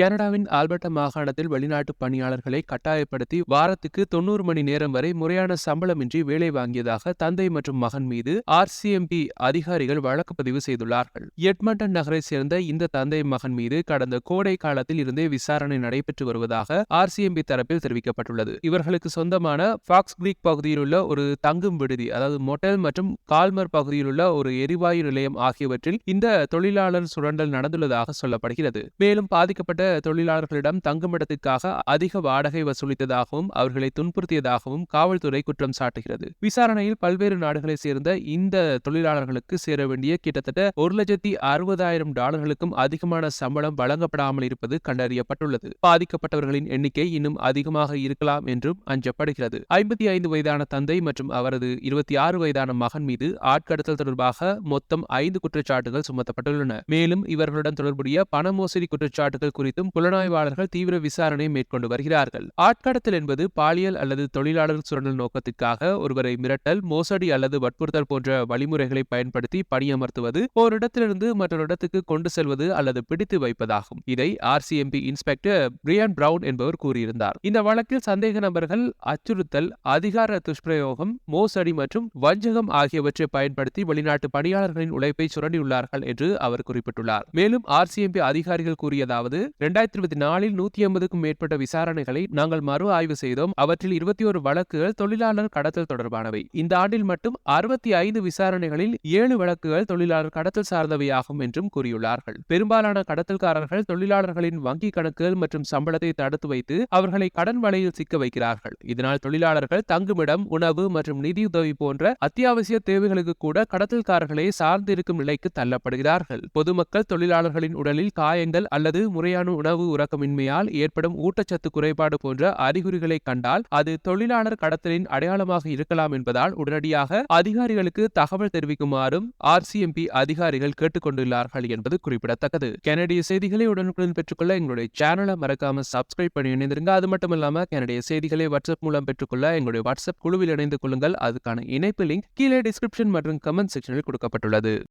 கனடாவின் ஆல்பர்டா மாகாணத்தில் வெளிநாட்டு பணியாளர்களை கட்டாயப்படுத்தி வாரத்துக்கு தொண்ணூறு மணி நேரம் வரை முறையான சம்பளமின்றி வேலை வாங்கியதாக தந்தை மற்றும் மகன் மீது ஆர்சிஎம்பி அதிகாரிகள் வழக்கு பதிவு செய்துள்ளார்கள். எட்மண்டன் நகரை சேர்ந்த இந்த தந்தை மகன் மீது கடந்த கோடை காலத்தில் இருந்தே விசாரணை நடைபெற்று வருவதாக ஆர்சிஎம்பி தரப்பில் தெரிவிக்கப்பட்டுள்ளது. இவர்களுக்கு சொந்தமான ஃபாக்ஸ் கிரீக் பகுதியில் உள்ள ஒரு தங்கும் விடுதி அதாவது மொட்டல் மற்றும் கால்மர் பகுதியில் உள்ள ஒரு எரிவாயு நிலையம் ஆகியவற்றில் இந்த தொழிலாளர் சுரண்டல் நடந்துள்ளதாக சொல்லப்படுகிறது. மேலும் பாதிக்கப்பட்ட தொழிலாளர்களிடம் தங்குமிடத்திற்காக அதிக வாடகை வசூலித்ததாகவும் அவர்களை துன்புறுத்தியதாகவும் காவல்துறை குற்றம் சாட்டுகிறது. விசாரணையில் பல்வேறு நாடுகளைச் சேர்ந்த இந்த தொழிலாளர்களுக்கு சேர வேண்டிய கிட்டத்தட்ட ஒரு லட்சத்தி அறுபதாயிரம் டாலர்களுக்கும் அதிகமான சம்பளம் வழங்கப்படாமல் இருப்பது கண்டறியப்பட்டுள்ளது. பாதிக்கப்பட்டவர்களின் எண்ணிக்கை இன்னும் அதிகமாக இருக்கலாம் என்றும் அஞ்சப்படுகிறது. ஐம்பத்தி ஐந்து வயதான தந்தை மற்றும் அவரது இருபத்தி ஆறு வயதான மகன் மீது ஆட்கடத்தல் தொடர்பாக மொத்தம் ஐந்து குற்றச்சாட்டுகள் சுமத்தப்பட்டுள்ளன. மேலும் இவர்களுடன் தொடர்புடைய பண மோசடி குற்றச்சாட்டுகள் குறித்தும் புலனாய்வாளர்கள் தீவிர விசாரணை மேற்கொண்டு வருகிறார்கள். ஆட்கடத்தல் என்பது பாலியல் அல்லது தொழிலாளர் சுரண்டல் நோக்கத்திற்காக ஒருவரை மிரட்டல் மோசடி அல்லது வற்புறுத்தல் போன்ற வழிமுறைகளை பயன்படுத்தி பணியமர்த்துவது ஓரிடத்திலிருந்து மற்றொரு இடத்துக்கு கொண்டு செல்வது அல்லது பிடித்து வைப்பதாகும். இதை ஆர்சிஎம்பி இன்ஸ்பெக்டர் பிரியான் பிரவுன் என்பவர் கூறியிருந்தார். இந்த வழக்கில் சந்தேக நபர்கள் அச்சுறுத்தல் அதிகார துஷ்பிரயோகம் மோசடி மற்றும் வஞ்சகம் ஆகியவற்றை பயன்படுத்தி வெளிநாட்டு பணியாளர்களின் உழைப்பை சுரண்டியுள்ளார்கள் என்று அவர் குறிப்பிட்டுள்ளார். மேலும் ஆர்சிஎம்பி அதிகாரிகள் கூறியதாவது இரண்டாயிரத்தி இருபத்தி நாலில் நூத்தி ஐம்பதுக்கும் மேற்பட்ட விசாரணைகளை நாங்கள் மறு ஆய்வு செய்தோம். அவற்றில் இருபத்தி ஒரு வழக்குகள் தொழிலாளர் கடத்தல் தொடர்பானவை. இந்த ஆண்டில் மட்டும் அறுபத்தி ஐந்து விசாரணைகளில் ஏழு வழக்குகள் தொழிலாளர் கடத்தல் சார்ந்தவையாகும் என்றும் கூறியுள்ளார்கள். பெரும்பாலான கடத்தல்காரர்கள் தொழிலாளர்களின் வங்கி கணக்குகள் மற்றும் சம்பளத்தை தடுத்து வைத்து அவர்களை கடன் வலையில் சிக்க வைக்கிறார்கள். இதனால் தொழிலாளர்கள் தங்குமிடம் உணவு மற்றும் நிதியுதவி போன்ற அத்தியாவசிய தேவைகளுக்கு கூட கடத்தல்காரர்களே சார்ந்திருக்கும் நிலைக்கு தள்ளப்படுகிறார்கள். பொதுமக்கள் தொழிலாளர்களின் உடலில் காயங்கள் அல்லது முறையான உணவு உறக்கமின்மையால் ஏற்படும் ஊட்டச்சத்து குறைபாடு போன்ற அறிகுறிகளை கண்டால் அது தொழிலாளர் கடத்தலின் அடையாளமாக இருக்கலாம் என்பதால் உடனடியாக அதிகாரிகளுக்கு தகவல் தெரிவிக்குமாறும் ஆர்சிஎம்பி அதிகாரிகள் கேட்டுக்கொண்டுள்ளார்கள் என்பது குறிப்பிடத்தக்கது. கனடிய செய்திகளை உடனுக்குடன் பெற்றுக்கொள்ள எங்களுடைய சேனலை மறக்காம சப்ஸ்கிரைப் பண்ணி இணைந்திருங்க. அது மட்டும் இல்லாம கனடிய செய்திகளை வாட்ஸ்அப் மூலம் பெற்றுக்கொள்ள எங்களுடைய வாட்ஸ்அப் குழுவில் இணைந்து கொள்ளுங்கள். அதுக்கான இணைப்பு லிங்க் கீழே டிஸ்கிரிப்ஷன் மற்றும் கமெண்ட் செக்ஷனில் கொடுக்கப்பட்டுள்ளது.